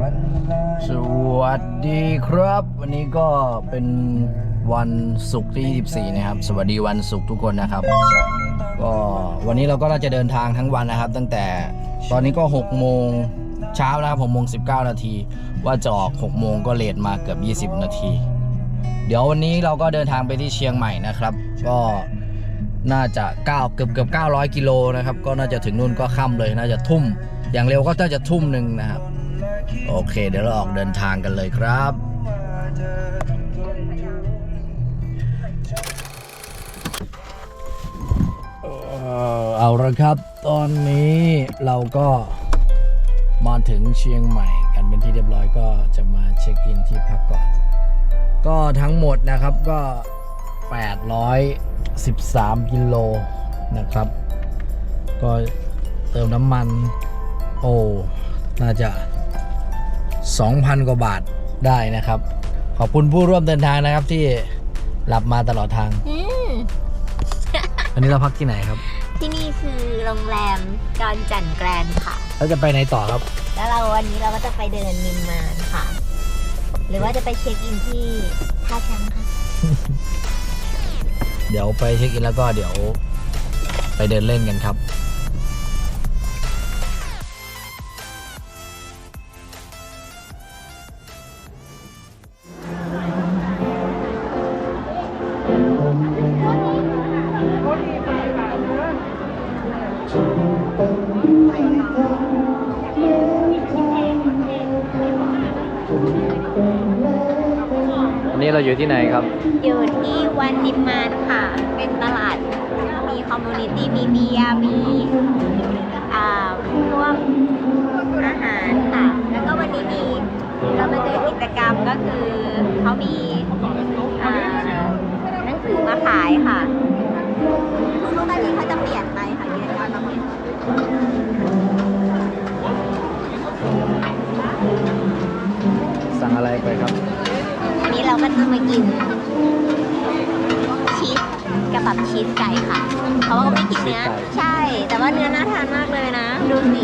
สวัสดีครับ วันนี้ก็เป็นวันศุกร์ที่ 24 นะครับ สวัสดีวันศุกร์ทุกคนนะครับ ก็วันนี้เราก็จะเดินทางทั้งวันนะครับ ตั้งแต่ตอนนี้ก็ 6 โมงเช้านะครับ6โมง19 นาที ว่าจะออก 6 โมงก็เลทมาเกือบ 20 นาที เดี๋ยววันนี้เราก็เดินทางไปที่เชียงใหม่นะครับ ก็น่าจะ9เกือบเกือบ900 กิโลนะครับ ก็น่าจะถึงนู่นก็ค่ำเลย น่าจะทุ่ม อย่างเร็วก็น่าจะทุ่มหนึ่งนะครับ โอเค เดี๋ยวเราออกเดินทางกันเลยครับเออเอาละครับ ตอนนี้เราก็มาถึงเชียงใหม่กันเป็นที่เรียบร้อยก็จะมาเช็คอินที่พักก่อน ก็ทั้งหมดนะครับก็ 813 กิโลนะครับ ก็เติมน้ำมัน โอ้ น่าจะ 2,000 กว่าบาทได้นะครับ ขอบคุณผู้ร่วมเดินทางนะครับที่หลับมาตลอดทาง อืมอันนี้เราพักที่ไหนครับ ที่นี่คือโรงแรมจอนจันแกรนด์ค่ะ แล้วจะไปไหนต่อครับ แล้วเราวันนี้เราก็จะไปเดินนิมมานค่ะ หรือว่าจะไปเช็คอินที่ท่าช้างค่ะ เดี๋ยวไปเช็คอินแล้วก็เดี๋ยวไปเดินเล่นกันครับ อันนี้เราอยู่ที่ไหนครับ อยู่ที่วันนิมมานค่ะ เป็นตลาด มีคอมมูนิตี้ มีเบียร์ มีอ่าพวกอาหารค่ะ แล้วก็วันนี้มีเรามาเจอกิจกรรมก็คือเขามีอ่าหนังสือมาขายค่ะ ชีสไก่ค่ะเพราะว่าก็ไม่กินเนื้อชีสไก่ใช่ แต่ว่าเนื้อน่าทานมากเลยนะ ดูสิ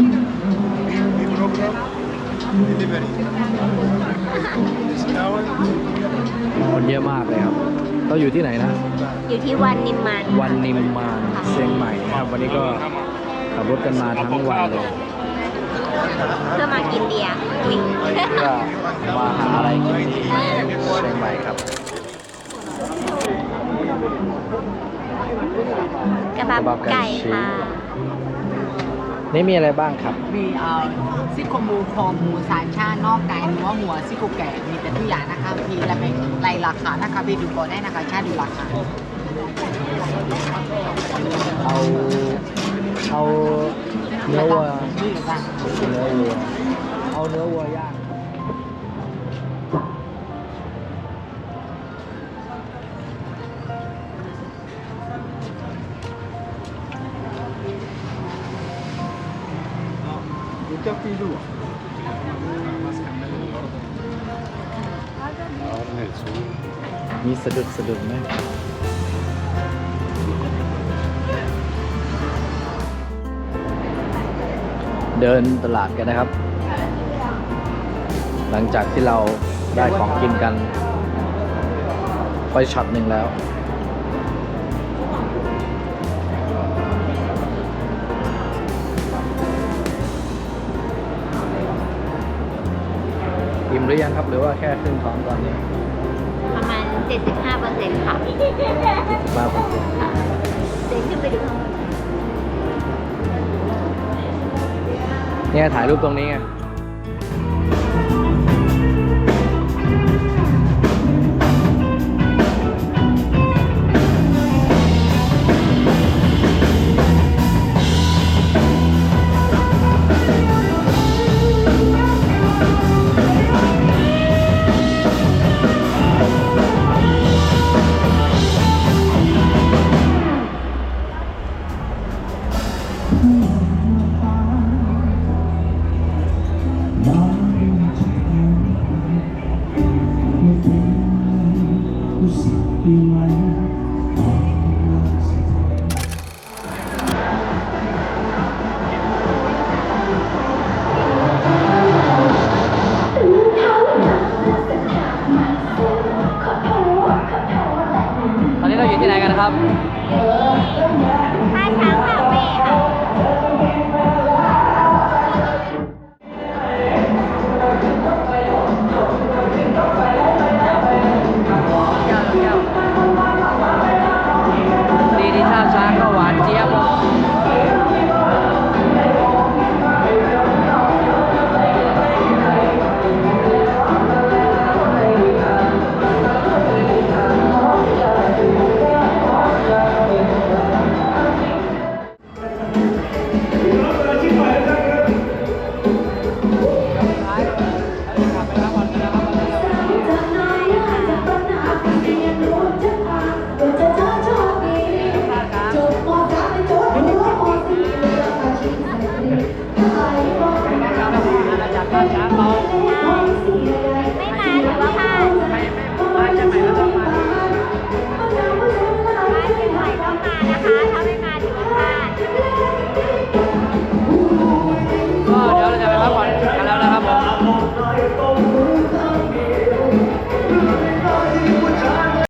คนเยอะมากเลยครับ เราอยู่ที่ไหนนะ อยู่ที่วันนิมมานวันนิมมานเชียงใหม่นะครับ วันนี้ก็ขับรถกันมาทั้งวันเลย เพื่อมากินเบียร์อุ๊ยเพื่อมาหาอะไรกินที่เชียงใหม่ครับ กระบับไก่ค่ะนี่มีอะไรบ้างครับ มีเอ่อซี่โครงหมูคอหมูสามชาตินอกไก่หัวหัวซี่โครงแก่มีแต่ทุกอย่างนะคะมีและไม่รายราคานะคะไปดูก่อนได้นะคะชาติดูราคาเอา เอาเนื้อวัว นี่ค่ะเนื้อวัว เอาเนื้อวัวย่าง มีสะดุดสะดุดไหมเดินตลาดกันนะครับ หลังจากที่เราได้ของกินกัน ไปช็อตหนึ่งแล้ว อิ่มหรือยังครับ หรือว่าแค่ครึ่งท้องตอนนี้ประมาณ 75%ค่ะบ้าผมค่ะเดินขึ้นไปดูข้างบนเนี่ยถ่ายรูปตรงนี้ไง